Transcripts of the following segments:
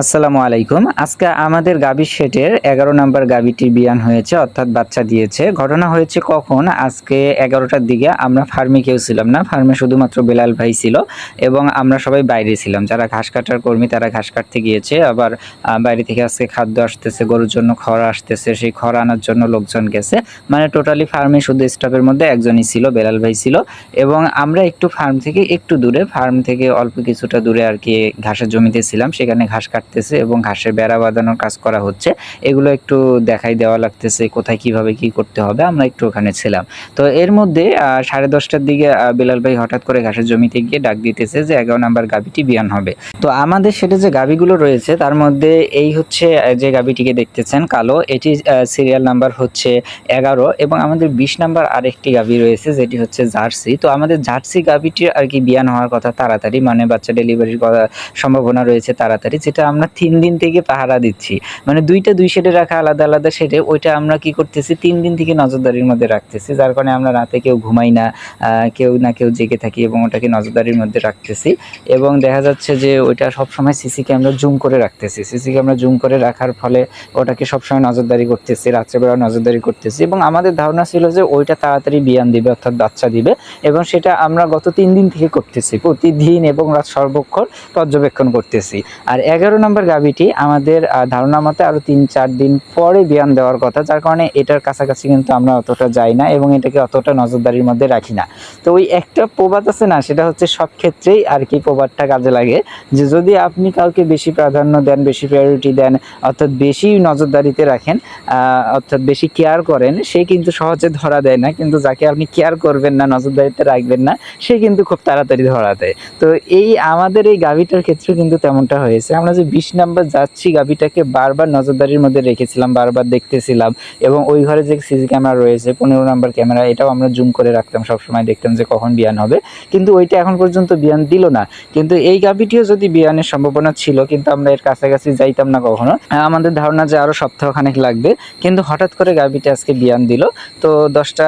আসসালামু আলাইকুম। আজকে আমাদের গাভীর শেটের এগারো নাম্বার গাভীটির বিয়ান হয়েছে, অর্থাৎ বাচ্চা দিয়েছে। ঘটনা হয়েছে কখন? আজকে এগারোটার দিকে আমরা ফার্মে কেউ ছিলাম না, ফার্মে শুধুমাত্র বেলাল ভাই ছিল এবং আমরা সবাই বাইরে ছিলাম। যারা ঘাস কাটার কর্মী তারা ঘাস কাটতে গিয়েছে, আবার বাইরে থেকে আজকে খাদ্য আসতেছে, গরুর জন্য খড় আসতেছে, সেই খড় আনার জন্য লোকজন গেছে। মানে টোটালি ফার্মে শুধু স্টাফের মধ্যে একজনই ছিল, বেলাল ভাই ছিল। এবং আমরা একটু ফার্ম থেকে একটু দূরে, ফার্ম থেকে অল্প কিছুটা দূরে আর কি ঘাসের জমিতে ছিলাম, সেখানে ঘাস কাটতেছে এবং ঘাসের বেড়া বাঁধানোর কাজ করা হচ্ছে। এগুলো একটু দেখাই দেওয়া লাগতেছে কোথায় কীভাবে কি করতে হবে, আমরা একটু ওখানে ছিলাম। তো এর মধ্যে সাড়ে দশটার দিকে বেলাল ভাই হঠাৎ করে ঘাসের জমিতে গিয়ে ডাক দিতেছে যে এগারো নাম্বার গাবিটি বিয়ান হবে। তো আমাদের সেটা যে গাবিগুলো রয়েছে, তার মধ্যে এই হচ্ছে যে গাবিটিকে দেখতেছেন কালো, এটি সিরিয়াল নাম্বার হচ্ছে এগারো এবং আমাদের বিশ নাম্বার আরেকটি গাভি রয়েছে, যেটি হচ্ছে জার্সি। তো আমাদের জার্সি গাভিটির আর কি বিয়ান হওয়ার কথা তাড়াতাড়ি মানে বাচ্চা ডেলিভারির সম্ভাবনা রয়েছে তাড়াতাড়ি, যেটা আমরা তিন দিন থেকে পাহারা দিচ্ছি। মানে দুইটা দুই শেডে রাখা আলাদা আলাদা শেডে ওইটা আমরা কি করতেছি? তিন দিন থেকে নজরদারির মধ্যে রাখতেছি, যার কারণে আমরা রাতে কেউ ঘুমাই না কেউ না কেউ জেগে থাকি এবং ওটাকে নজরদারির মধ্যে রাখতেছি। এবং দেখা যাচ্ছে যে ওইটা সবসময় সিসি ক্যামেরা জুম করে রাখতেছি। সিসি ক্যামেরা জুম করে রাখার ফলে ওটাকে সবসময় নজরদারি করতেছি রাত্রেবেলা নজরদারি করতেছি এবং আমাদের ধারণা ছিল যে ওইটা তাড়াতাড়ি বিয়ান দিবে, অর্থাৎ বাচ্চা দিবে এবং সেটা আমরা গত তিন দিন থেকে করতেছি। প্রতিদিন এবং রাত সর্বক্ষণ পর্যবেক্ষণ করতেছি। আর এগারো নম্বর গাভিটি আমাদের ধারণা মতে আরও তিন, চার দিন পরে বিয়ান দেওয়ার কথা। যার কারণে এটার কাছাকাছি কিন্তু আমরা অতটা যাই না এবং এটাকে অতটা নজরদারির মধ্যে রাখি না। তো ওই একটা প্রবাদ আছে না, সেটা হচ্ছে সব ক্ষেত্রেই আর কি প্রবাদটা কাজে লাগে। যে যদি আপনি কাউকে বেশি প্রাধান্য দেন, বেশি প্রায়োরিটি দেন, অর্থাৎ বেশি নজরদারিতে রাখেন অর্থাৎ বেশি কেয়ার করেন, সে কিন্তু সহজে ধরা দেয় না। কিন্তু যাকে আপনি কেয়ার করবেন না, নজরদারিতে রাখবেন না, সে কিন্তু খুব তাড়াতাড়ি ধরা দেয়। তো এই আমাদের এই গাভিটার ক্ষেত্রে কিন্তু তেমনটা হয়েছে। আমরা যে বিশ নাম্বার যাচ্ছি গাভিটাকে বারবার নজরদারির মধ্যে রেখেছিলাম, বারবার দেখতেছিলাম এবং ওই ঘরে যে সিসি ক্যামেরা রয়েছে, পনেরো নাম্বার ক্যামেরা, এটাও আমরা জুম করে রাখতাম, সবসময় দেখতাম যে কখন বিয়ান হবে। কিন্তু ওইটা এখন পর্যন্ত বিয়ান দিল না। কিন্তু এই গাভিটিও যদি বিয়ানের সম্ভাবনা ছিল, কিন্তু আমরা এর কাছাকাছি যাইতাম না কখনো। আমাদের ধারণা যে আরও সপ্তাহখানেক লাগবে। কিন্তু হঠাৎ করে গাভিটা আজকে বিয়ান দিল। তো দশটা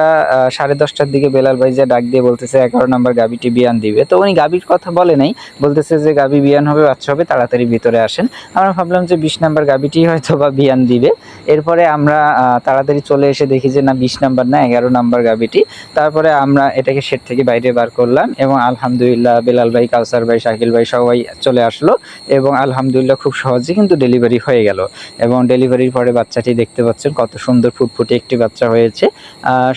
সাড়ে দশটার দিকে বেলাল ভাই যে ডাক দিয়ে বলতেছে, এগারো নম্বর গাভিটি বিয়ান দিবে। তো উনি গাভির কথা বলে নাই। বলতেছে যে গাভি বিয়ান হবে, বাচ্চা হবে, তাড়াতাড়ি ভিতরে আসেন আমরা ভাবলাম যে বিশ নাম্বার গাভিটি হয়তো বা বিয়ান দিবে। এরপরে আমরা তাড়াতাড়ি চলে এসে দেখি যে না, বিশ নাম্বার না, এগারো নাম্বার গাভিটি। তারপরে আমরা এটাকে শেড থেকে বাইরে বার করলাম এবং আলহামদুলিল্লাহ বেলাল ভাই, কাউসার ভাই, শাকিল ভাই সবাই চলে আসলো এবং আলহামদুলিল্লাহ খুব সহজে কিন্তু ডেলিভারি হয়ে গেল। এবং ডেলিভারির পরে বাচ্চাটি দেখতে পাচ্ছেন কত সুন্দর ফুটফুটে একটি বাচ্চা হয়েছে।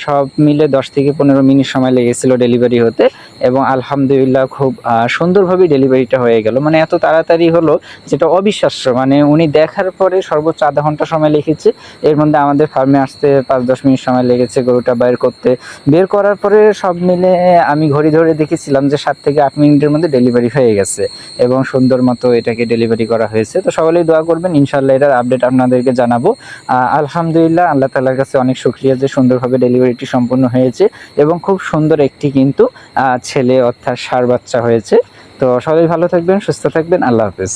সব মিলে দশ থেকে পনেরো মিনিট সময় লেগেছিল ডেলিভারি হতে। এবং আলহামদুলিল্লাহ খুব সুন্দরভাবে ডেলিভারিটা হয়ে গেল। মানে এত তাড়াতাড়ি হলো যেটা অবিশ্বাস্য। মানে উনি দেখার পরে সর্বোচ্চ আধা ঘণ্টা সময় লিখেছে। এর মধ্যে আমাদের ফার্মে আসতে পাঁচ দশ মিনিট সময় লেগেছে গরুটা বের করতে। বের করার পরে সব মিলে আমি ঘড়ি ধরে দেখেছিলাম যে সাত থেকে আট মিনিটের মধ্যে ডেলিভারি হয়ে গেছে এবং সুন্দর মতো এটাকে ডেলিভারি করা হয়েছে। তো সকলেই দোয়া করবেন ইনশাল্লাহ এটার আপডেট আপনাদেরকে জানাব। আলহামদুলিল্লাহ আল্লাহ তালার কাছে অনেক শুক্রিয়া যে সুন্দরভাবে ডেলিভারিটি সম্পূর্ণ হয়েছে এবং খুব সুন্দর একটি কিন্তু ছেলে অর্থাৎ সার বাচ্চা হয়েছে। তো সবাই ভালো থাকবেন সুস্থ থাকবেন। আল্লাহ হাফেজ।